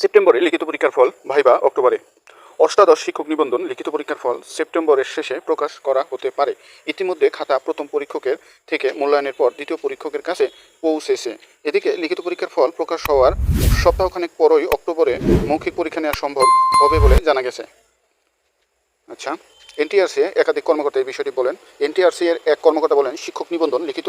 সেপ্টেম্বরে লিখিত পরীক্ষার ফল, ভাইবা অক্টোবরে। অষ্টাদশ শিক্ষক নিবন্ধন লিখিত পরীক্ষার ফল সেপ্টেম্বরের শেষে প্রকাশ করা হতে পারে। ইতিমধ্যে খাতা প্রথম পরীক্ষকের থেকে মূল্যায়নের পর দ্বিতীয় পরীক্ষকের কাছে পৌঁছেছে। এদিকে লিখিত পরীক্ষার ফল প্রকাশ হওয়ার সপ্তাহখানেক পরই অক্টোবরে মৌখিক পরীক্ষা নেওয়া সম্ভব হবে বলে জানা গেছে। আচ্ছা এনটিআরসি একাধিক কর্মকর্তা এই বিষয়টি বলেন। এনটিআরসি এর এক কর্মকর্তা বলেন, শিক্ষক নিবন্ধন লিখিত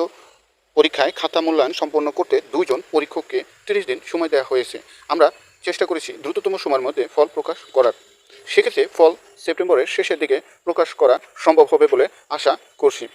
পরীক্ষায় খাতা মূল্যায়ন সম্পন্ন করতে দুইজন পরীক্ষককে তিরিশ দিন সময় দেওয়া হয়েছে। আমরা চেষ্টা করেছি দ্রুততম সময়ের মধ্যে ফল প্রকাশ করার। সেক্ষেত্রে ফল সেপ্টেম্বরের শেষের দিকে প্রকাশ করা সম্ভব হবে বলে আশা করছি।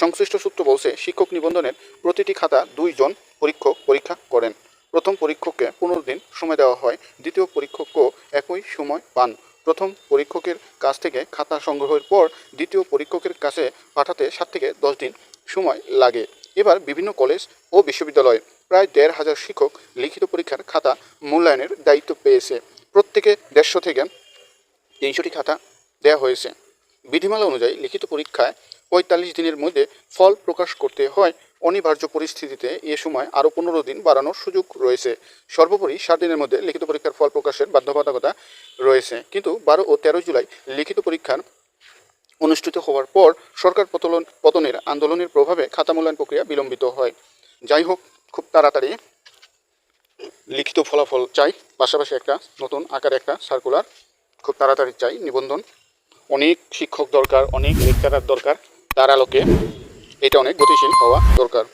সংশ্লিষ্ট সূত্র বলছে, শিক্ষক নিবন্ধনের প্রতিটি খাতা দুইজন পরীক্ষক পরীক্ষা করেন। প্রথম পরীক্ষককে পনেরো দিন সময় দেওয়া হয়, দ্বিতীয় পরীক্ষকও একই সময় পান। প্রথম পরীক্ষকের কাছ থেকে খাতা সংগ্রহের পর দ্বিতীয় পরীক্ষকের কাছে পাঠাতে সাত থেকে দশ দিন সময় লাগে। এবার বিভিন্ন কলেজ ও বিশ্ববিদ্যালয়ে প্রায় দেড় হাজার শিক্ষক লিখিত পরীক্ষার খাতা মূল্যায়নের দায়িত্ব পেয়েছে। প্রত্যেকে দেড়শো থেকে তিনশোটি খাতা দেওয়া হয়েছে। বিধিমালা অনুযায়ী লিখিত পরীক্ষায় পঁয়তাল্লিশ দিনের মধ্যে ফল প্রকাশ করতে হয়। অনিবার্য পরিস্থিতিতে এ সময় আরও পনেরো দিন বাড়ানোর সুযোগ রয়েছে। সর্বোপরি সাত দিনের মধ্যে লিখিত পরীক্ষার ফল প্রকাশের বাধ্যবাধকতা রয়েছে। কিন্তু বারো ও তেরো জুলাই লিখিত পরীক্ষার অনুষ্ঠিত হওয়ার পর সরকার পতন পতনের আন্দোলনের প্রভাবে খাতা মূল্যায়ন প্রক্রিয়া বিলম্বিত হয়। যাই হোক খুব তাড়াতাড়ি লিখিত ফলাফল চাই, পাশাপাশি একটা নতুন আকারে একটা সার্কুলার খুব তাড়াতাড়ি চাই, নিবন্ধন। অনেক শিক্ষক দরকার, অনেক লেকচারার দরকার। তার আলোকে এটা অনেক গতিশীল হওয়া দরকার।